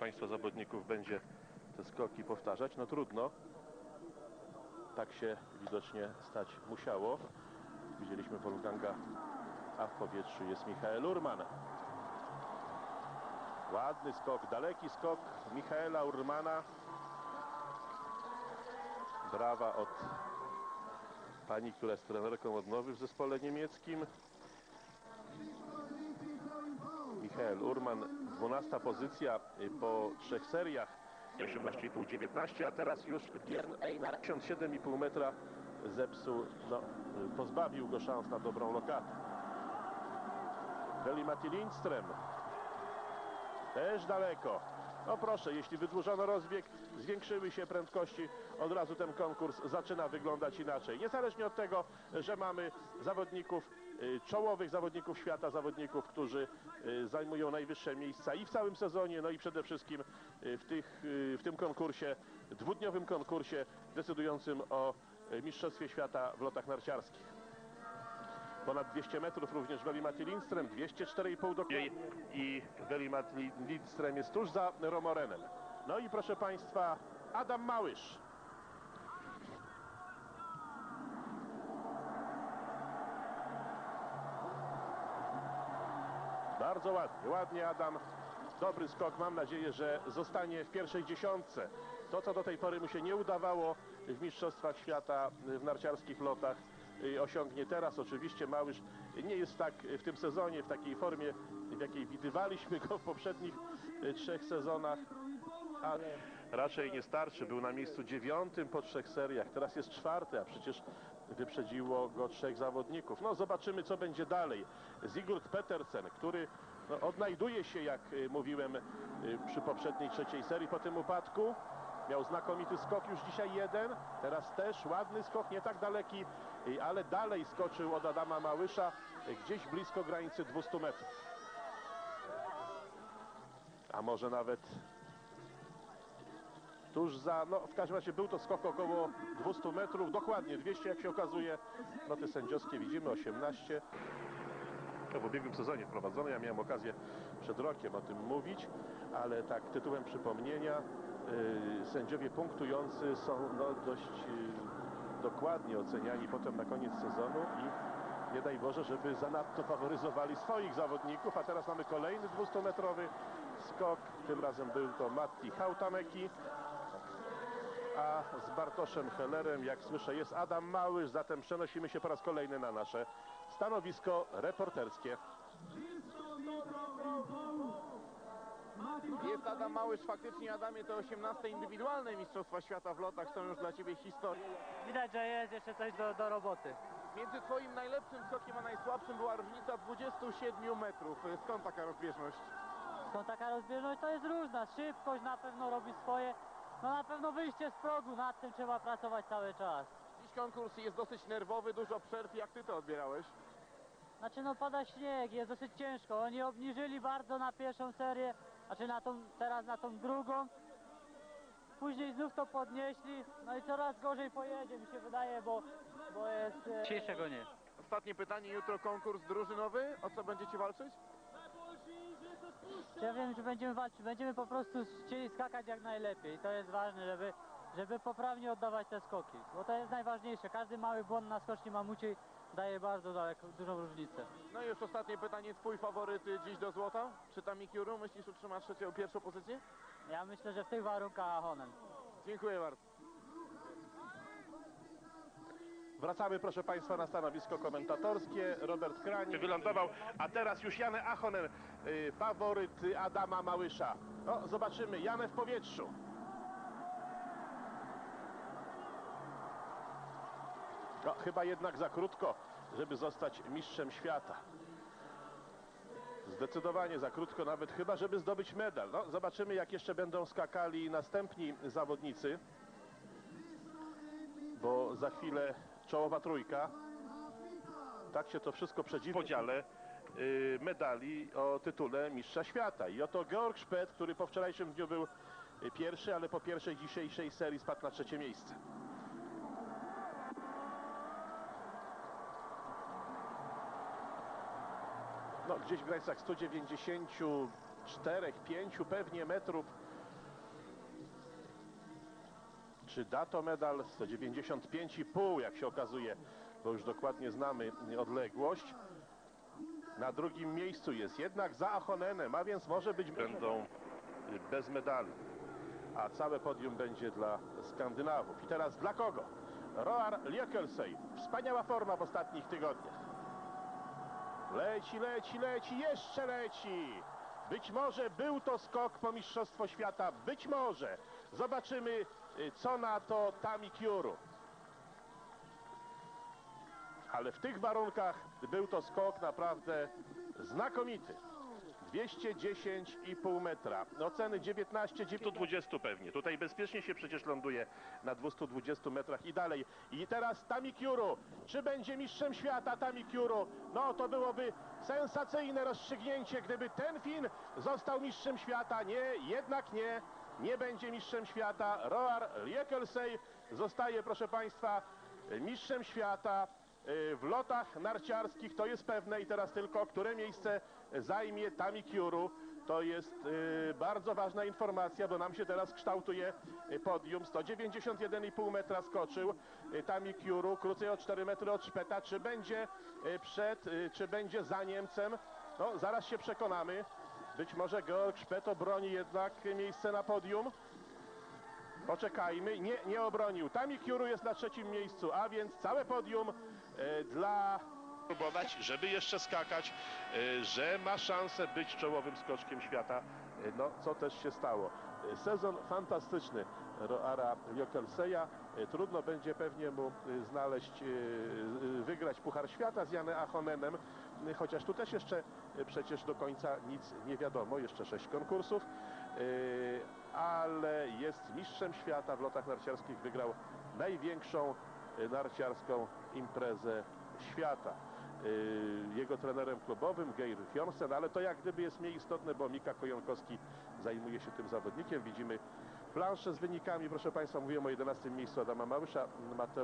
Państwa zawodników będzie te skoki powtarzać. No trudno. Tak się widocznie stać musiało. Widzieliśmy Wolfganga, a w powietrzu jest Michael Urman. Ładny skok, daleki skok Michaela Urmana. Brawa od pani, która jest trenerką odnowy w zespole niemieckim. Michael Urman, 12 pozycja y, po trzech seriach. 18,5-19, a teraz już Björn Einar 57,5 metra zepsuł, no, y, pozbawił go szans na dobrą lokatę. Veli-Matti Lindström też daleko. No proszę, jeśli wydłużono rozbieg, zwiększyły się prędkości, od razu ten konkurs zaczyna wyglądać inaczej. Niezależnie od tego, że mamy zawodników, czołowych zawodników świata, zawodników, którzy y, zajmują najwyższe miejsca i w całym sezonie, no i przede wszystkim y, w, tych, y, w tym konkursie, dwudniowym konkursie decydującym o y, Mistrzostwie Świata w lotach narciarskich. Ponad 200 metrów również Veli-Matti Lindström, 204,5 dokładnie i Veli-Matti Lindström jest tuż za Romorenem. No i proszę Państwa, Adam Małysz. Bardzo ładnie, ładnie Adam. Dobry skok, mam nadzieję, że zostanie w pierwszej dziesiątce. To, co do tej pory mu się nie udawało w Mistrzostwach Świata w narciarskich lotach, osiągnie teraz. Oczywiście Małysz nie jest tak w tym sezonie, w takiej formie, w jakiej widywaliśmy go w poprzednich y, trzech sezonach, ale raczej nie starczy. Był na miejscu dziewiątym po trzech seriach, teraz jest czwarty, a przecież wyprzedziło go trzech zawodników. No zobaczymy, co będzie dalej. Sigurd Petersen, który no, odnajduje się, jak y, mówiłem y, przy poprzedniej trzeciej serii po tym upadku. Miał znakomity skok już dzisiaj jeden, teraz też ładny skok, nie tak daleki, y, ale dalej skoczył od Adama Małysza, gdzieś blisko granicy 200 metrów. A może nawet tuż za, no w każdym razie był to skok około 200 metrów, dokładnie 200 jak się okazuje. Noty sędziowskie widzimy, 18. To w ubiegłym sezonie wprowadzone, ja miałem okazję przed rokiem o tym mówić, ale tak tytułem przypomnienia yy, sędziowie punktujący są no, dość yy, dokładnie oceniani potem na koniec sezonu i nie daj Boże, żeby zanadto faworyzowali swoich zawodników, a teraz mamy kolejny 200-metrowy skok, tym razem był to Matti Hautameki, a z Bartoszem Hellerem, jak słyszę, jest Adam Małysz, zatem przenosimy się po raz kolejny na nasze stanowisko reporterskie. Jest Adam Małysz, faktycznie Adamie to 18 indywidualne Mistrzostwa Świata w lotach są już dla Ciebie historią. Widać, że jest jeszcze coś do, do roboty. Między Twoim najlepszym skokiem a najsłabszym była różnica 27 metrów. Skąd taka rozbieżność? Skąd taka rozbieżność? To jest różna. Szybkość na pewno robi swoje. No na pewno wyjście z progu, nad tym trzeba pracować cały czas. Dziś konkurs jest dosyć nerwowy, dużo przerw. Jak Ty to odbierałeś? Znaczy no pada śnieg, jest dosyć ciężko. Oni obniżyli bardzo na pierwszą serię, znaczy na tą, teraz na tą drugą. Później znów to podnieśli, no i coraz gorzej pojedzie mi się wydaje, bo, bo jest... e, Dzisiejszego nie. Ostatnie pytanie, jutro konkurs drużynowy. O co będziecie walczyć? Ja wiem, że będziemy walczyć, będziemy po prostu chcieli skakać jak najlepiej i to jest ważne, żeby, żeby poprawnie oddawać te skoki, bo to jest najważniejsze. Każdy mały błąd na skoczni mamuci daje bardzo daleko, dużą różnicę. No i już ostatnie pytanie, Twój faworyt y, dziś do złota? Czy Tamikiuru? Myślisz utrzyma trzecią, pierwszą pozycję? Ja myślę, że w tych warunkach Ahonen. Dziękuję bardzo. Wracamy, proszę Państwa, na stanowisko komentatorskie. Robert Krań wylądował, a teraz już Janę Achonen, y, faworyt Adama Małysza. No, zobaczymy, Janę w powietrzu. No, chyba jednak za krótko, żeby zostać mistrzem świata. Zdecydowanie za krótko, nawet chyba, żeby zdobyć medal. No, zobaczymy, jak jeszcze będą skakali następni zawodnicy bo za chwilę czołowa trójka. Tak się to wszystko przedziwia podziale y, medali o tytule mistrza świata. I oto Georg Szpet, który po wczorajszym dniu był pierwszy, ale po pierwszej dzisiejszej serii spadł na trzecie miejsce. No, gdzieś w granicach 194, 5 pewnie metrów Czy da to medal? 195,5 jak się okazuje, bo już dokładnie znamy odległość. Na drugim miejscu jest jednak za Achonenem, a więc może być będą bez medalu. A całe podium będzie dla Skandynawów. I teraz dla kogo? Roar Liekelsey. Wspaniała forma w ostatnich tygodniach. Leci, leci, leci, jeszcze leci. Być może był to skok po Mistrzostwo Świata, być może. Zobaczymy, y, co na to Tami Kiuru. Ale w tych warunkach był to skok naprawdę znakomity. 210,5 metra. Oceny 19, 220 pewnie. Tutaj bezpiecznie się przecież ląduje na 220 metrach i dalej. I teraz Tami Kiuru. Czy będzie mistrzem świata Tami Kiuru? No to byłoby sensacyjne rozstrzygnięcie, gdyby ten Fin został mistrzem świata. Nie, jednak nie. Nie będzie mistrzem świata. Roar Liekelsey zostaje, proszę Państwa, mistrzem świata w lotach narciarskich. To jest pewne i teraz tylko, które miejsce zajmie Tami Kiuru. To jest y, bardzo ważna informacja, bo nam się teraz kształtuje y, podium. 191,5 metra skoczył y, Tami Kiuru, krócej o 4 metry od Szpeta. Czy będzie przed, czy będzie za Niemcem? No, zaraz się przekonamy. Być może Georg Szpet obroni jednak miejsce na podium. Poczekajmy, nie, nie obronił. Tami Kiuru jest na trzecim miejscu, a więc całe podium dla próbować, żeby jeszcze skakać, e, że ma szansę być czołowym skoczkiem świata, e, no co też się stało. E, Sezon fantastyczny Roara Jokelseja. E, Trudno będzie pewnie mu e, znaleźć, e, e, wygrać Puchar Świata z Janem Achonenem, e, chociaż tu też jeszcze e, przecież do końca nic nie wiadomo, jeszcze sześć konkursów, E, ale jest mistrzem świata w lotach narciarskich, wygrał największą e, narciarską imprezę świata. Y, Jego trenerem klubowym Geir Fjonsen, ale to jak gdyby jest mniej istotne, bo Mika Kojonkowski zajmuje się tym zawodnikiem. Widzimy planszę z wynikami, proszę Państwa, mówiłem o 11 miejscu Adama Małysza, Mateusz